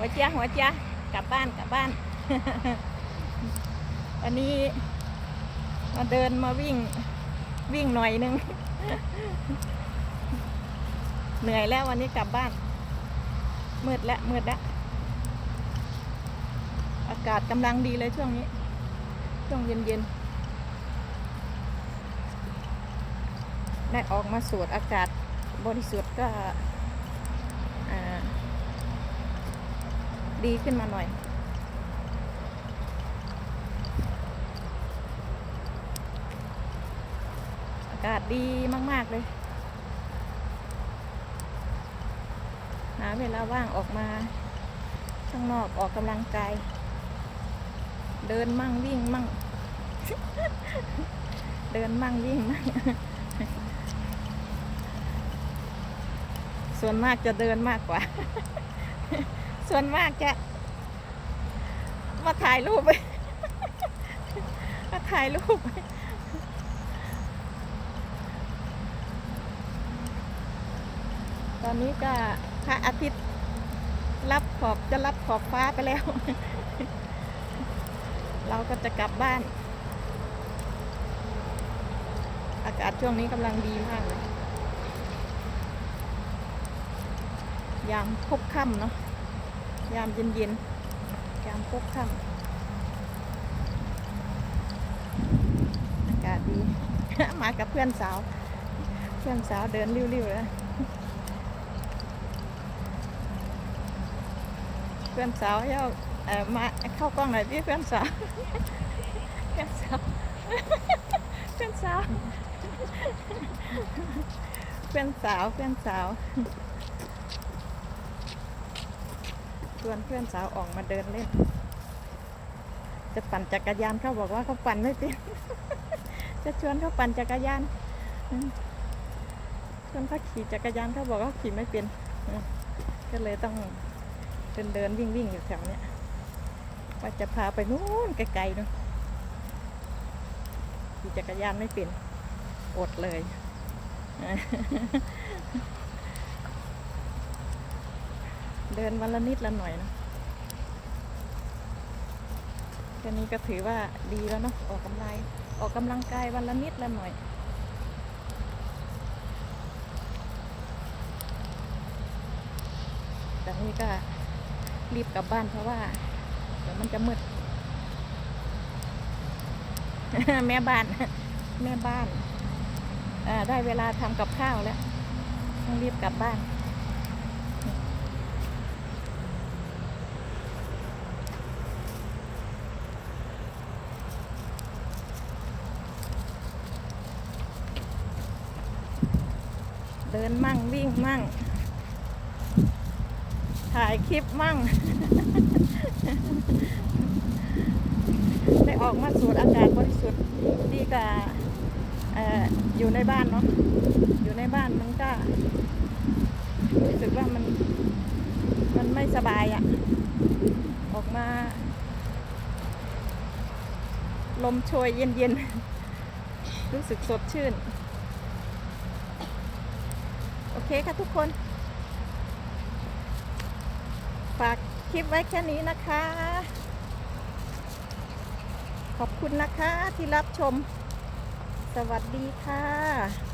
หัวเจียหัวเจียกลับบ้านกลับบ้านอันนี้มาเดินมาวิ่งวิ่งหน่อยนึง เหนื่อยแล้ววันนี้กลับบ้าน มืดแล้วมืดแล้วอากาศกำลังดีเลยช่วงนี้ ช่วงเย็นๆได้ออกมาสูดอากาศบริสุทธิ์ก็อ่า ดีขึ้นมาหน่อย อากาศดีมาก ๆ เลยหาเวลาว่างออกมา ข้างนอกออกกำลังกาย เดินมั่งวิ่งมั่ง เดินมั่งวิ่งมั่งส่วนมากจะเดินมากกว่า ส่วนมากจะ มาถ่ายรูป มาถ่ายรูป ตอนนี้ก็พระอาทิตย์รับขอบจะรับขอบฟ้าไปแล้ว เราก็จะกลับบ้าน อากาศช่วงนี้กำลังดีมากเลยยามพบค่ำเนาะ ยามเย็นๆยามพบค่ำอากาศดี มากับเพื่อนสาว เพื่อนสาวเดินริ้วๆเลยเพื่อนสาวเอาเอ่อมาเข้ากล้องหน่อยพี่เพื่อนสาวเพื่อนสาวเพื่อนสาวเพื่อนสาวเพื่อนสาว ชวนเพื่อนสาวออกมาเดินเล่น จะปั่นจักรยานเขาบอกว่าเขาปั่นไม่เป็นจะชวนเขาปั่นจักรยานชวนเขาขี่จักรยานเขาบอกว่าขี่ไม่เป็นก็เลยต้องเดินเดินวิ่งวิ่งอยู่แถวเนี้ยว่าจะพาไปนู้นไกลๆนู้นขี่จักรยานไม่เป็นอดเลย เดินวันละนิดละหน่อยนะแค่นี้ก็ถือว่าดีแล้วเนาะออกกำลังออกกำลังกายวันละนิดละหน่อยแต่นี่ก็รีบกลับบ้านเพราะว่า เดี๋ยวมันจะมืดแม่บ้าน แม่บ้านได้เวลาทำกับข้าวแล้วต้องรีบกลับบ้าน เดินมั่งวิ่งมั่ง ถ่ายคลิปมั่ง ได้ออกมาสูดอากาศบริสุทธิ์ดีกว่าออยู่ในบ้านเนาะอยู่ในบ้านมันก็รู้สึกว่ามันมันไม่สบายอะ่ะ ออกมา ลมโชยเย็นๆ รู้สึกสดชื่น เคค่ะทุกคน ฝากคลิปไว้แค่นี้นะคะ ขอบคุณนะคะที่รับชม สวัสดีค่ะ